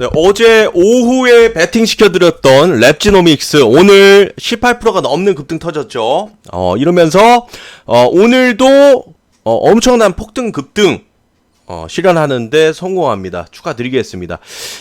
네, 어제 오후에 배팅 시켜드렸던 랩지노믹스 오늘 18%가 넘는 급등 터졌죠. 어, 이러면서 어, 오늘도 어, 엄청난 폭등 급등 어, 실현하는데 성공합니다. 축하드리겠습니다.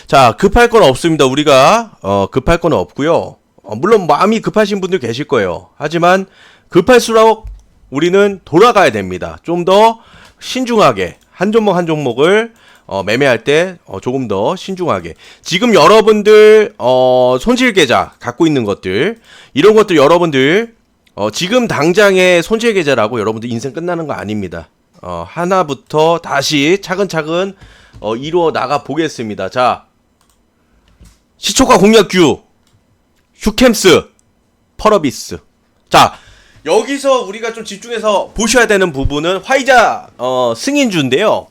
자, 급할 건 없습니다. 우리가 어, 급할 건 없고요. 어, 물론 마음이 급하신 분들 계실 거예요. 하지만 급할수록 우리는 돌아가야 됩니다. 좀 더 신중하게 한 종목 한 종목을 어, 매매할 때 어, 조금 더 신중하게. 지금 여러분들 어, 손실 계좌 갖고 있는 것들 이런 것들 여러분들 어, 지금 당장의 손실 계좌라고 여러분들 인생 끝나는 거 아닙니다. 어, 하나부터 다시 차근차근 어, 이루어 나가 보겠습니다. 자, 시초가 공략규, 휴캠스, 펄어비스. 자, 여기서 우리가 좀 집중해서 보셔야 되는 부분은 화이자 어, 승인주인데요.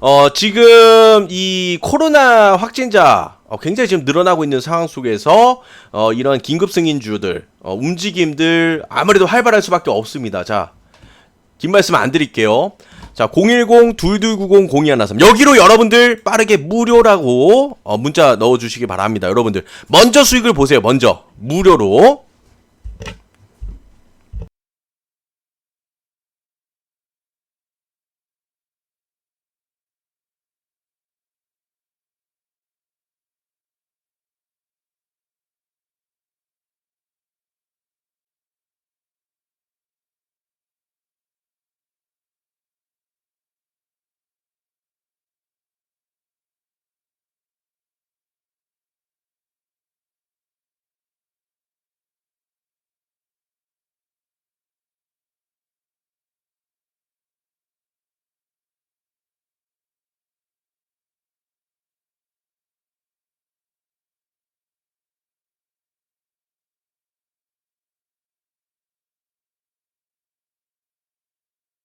어, 지금 이 코로나 확진자 어, 굉장히 지금 늘어나고 있는 상황 속에서 어, 이런 긴급 승인주들 어, 움직임들 아무래도 활발할 수밖에 없습니다. 자, 긴 말씀 안 드릴게요. 자, 010-2290-0213. 여기로 여러분들 빠르게 무료라고 어, 문자 넣어주시기 바랍니다. 여러분들. 먼저 수익을 보세요. 먼저. 무료로.